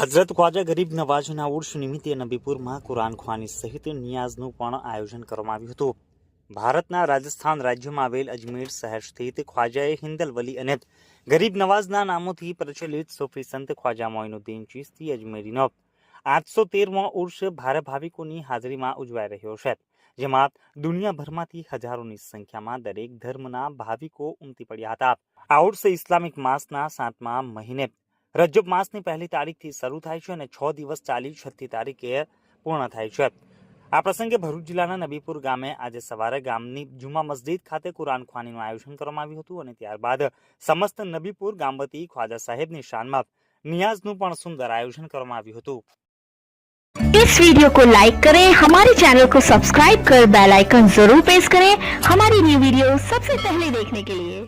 હઝરત ખ્વાજા ગરીબ નવાજના ઉર્ષ નિમિત્તે નબીપુરમાં કુરાન ખ્વાની સહિત નિયાઝનું પણ આયોજન કરવામાં આવ્યું હતું. ભારતના રાજસ્થાન રાજ્યમાં આવેલ અજમેર શહેર સ્થિત ખ્વાજાએ હિન્દલ વલી અને ગરીબ નવાઝના નામોથી પ્રચલિત સોફી સંત ખ્વાજા મોઇનુદ્દીન ચિશ્તી અજમેરીનો આઠસો તેરમો ઉર્ષ ભારે ભાવિકોની હાજરીમાં ઉજવાઈ રહ્યો છે, જેમાં દુનિયાભરમાંથી હજારોની સંખ્યામાં દરેક ધર્મના ભાવિકો ઉમટી પડ્યા હતા. આ ઉર્ષ ઇસ્લામિક માસના સાતમા મહિને રજબ માસની પહેલી તારીખથી શરૂ થાય છે અને છ દિવસ ચાલી છઠ્ઠી તારીખે પૂર્ણ થાય છે આ પ્રસંગે ભરૂચ જિલ્લાના નબીપુર ગામે આજે સવારે ગામની જુમા મસ્જિદ ખાતે કુરાન ખ્વાનીનું આયોજન કરવામાં આવ્યું હતું અને ત્યારબાદ સમસ્ત નબીપુર ગામ વતી ખ્વાજા સાહેબની શાનમાં નિયાઝનું પણ સુંદર આયોજન કરવામાં આવ્યું હતું इस वीडियो को लाइक करें हमारे चैनल को सब्सक्राइब कर बेल आइकन जरूर प्रेस करें हमारी न्यू वीडियो सबसे पहले देखने के लिए